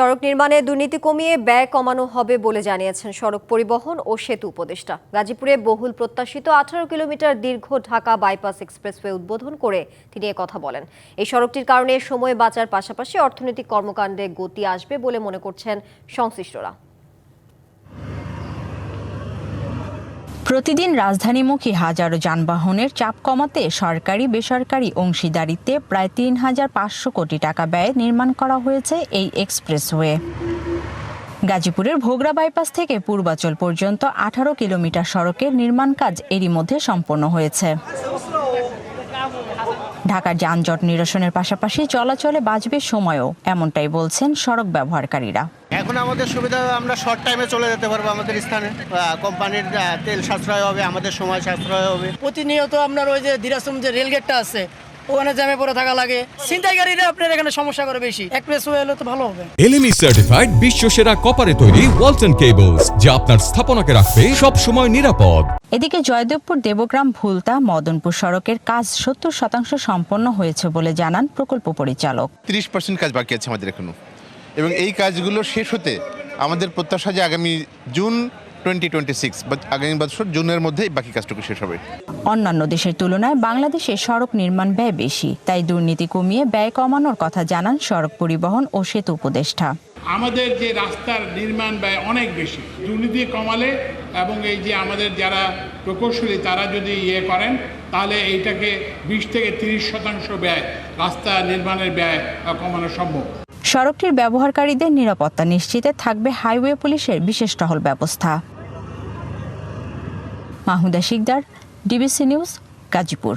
সড়ক নির্মাণে দুর্নীতি কমিয়ে ব্যয় কমানো হবে বলে জানিয়েছেন সড়ক পরিবহন ও সেতু উপদেষ্টা। গাজীপুরে বহুল প্রত্যাশিত আঠারো কিলোমিটার দীর্ঘ ঢাকা বাইপাস এক্সপ্রেসওয়ে উদ্বোধন করে তিনি কথা বলেন। এই সড়কটির কারণে সময় বাঁচার পাশাপাশি অর্থনৈতিক কর্মকাণ্ডে গতি আসবে বলে মনে করছেন সংশ্লিষ্টরা। প্রতিদিন রাজধানীমুখী হাজারো যানবাহনের চাপ কমাতে সরকারি, বেসরকারি অংশীদারিতে প্রায় তিন হাজার পাঁচশো কোটি টাকা ব্যয়ে নির্মাণ করা হয়েছে এই এক্সপ্রেসওয়ে। গাজীপুরের ভোগড়া বাইপাস থেকে পূর্বাচল পর্যন্ত আঠারো কিলোমিটার সড়কের নির্মাণ কাজ এরই মধ্যে সম্পন্ন হয়েছে। ঢাকার যানজট নিরসনের পাশাপাশি চলাচলে বাঁচবে সময়ও এমনটাই বলছেন সড়ক ব্যবহারকারীরা। এখন আমাদের সুবিধা আমরা শর্ট টাইমে চলে যেতে পারব আমাদের স্থানে। কোম্পানির তেল সাশ্রয় হবে আমাদের সময় সাশ্রয় হবে। প্রতিনিয়ত আপনার ওই যে দিরাসম যে রেলগেটটা আছে ওখানে জ্যামে পড়ে থাকা লাগে। ছিনতাইকারীরা আপনার এখানে সমস্যা করে বেশি। এক্সপ্রেস ওয়ে হলে তো ভালো হবে। এলএমই সার্টিফাইড বিশ্ব সেরা কপারে তৈরি ওয়ালটন কেবলস যা আপনার স্থাপনাকে রাখবে সব সময় নিরাপদ। এদিকে জয়দেবপুর দেবগ্রাম ভুলতা মদনপুর সড়কের কাজ সত্তর শতাংশ সম্পন্ন হয়েছে বলে জানান প্রকল্প পরিচালক। তিরিশ পার্সেন্ট কাজ বাকি আছে আমাদের এখনও। এবং এই কাজগুলো শেষ হতে আমাদের প্রত্যাশা যে আগামী জুন টোয়েন্টি টোয়েন্টি সিক্স বা আগামী বছর জুনের মধ্যেই বাকি কাজটুকু শেষ হবে। অন্যান্য দেশের তুলনায় বাংলাদেশে সড়ক নির্মাণ ব্যয় বেশি তাই দুর্নীতি কমিয়ে ব্যয় কমানোর কথা জানান সড়ক পরিবহন ও সেতু উপদেষ্টা। আমাদের যে রাস্তার নির্মাণ ব্যয় অনেক বেশি দুর্নীতি কমালে এবং এই যে আমাদের যারা প্রকৌশলী তারা যদি ইয়ে করেন তাহলে এইটাকে বিশ থেকে তিরিশ শতাংশ ব্যয় রাস্তা নির্মাণের ব্যয় কমানো সম্ভব। সড়কটির ব্যবহারকারীদের নিরাপত্তা নিশ্চিতে থাকবে হাইওয়ে পুলিশের বিশেষ টহল ব্যবস্থা। Mahuda Shikdar DBC news Gazipur.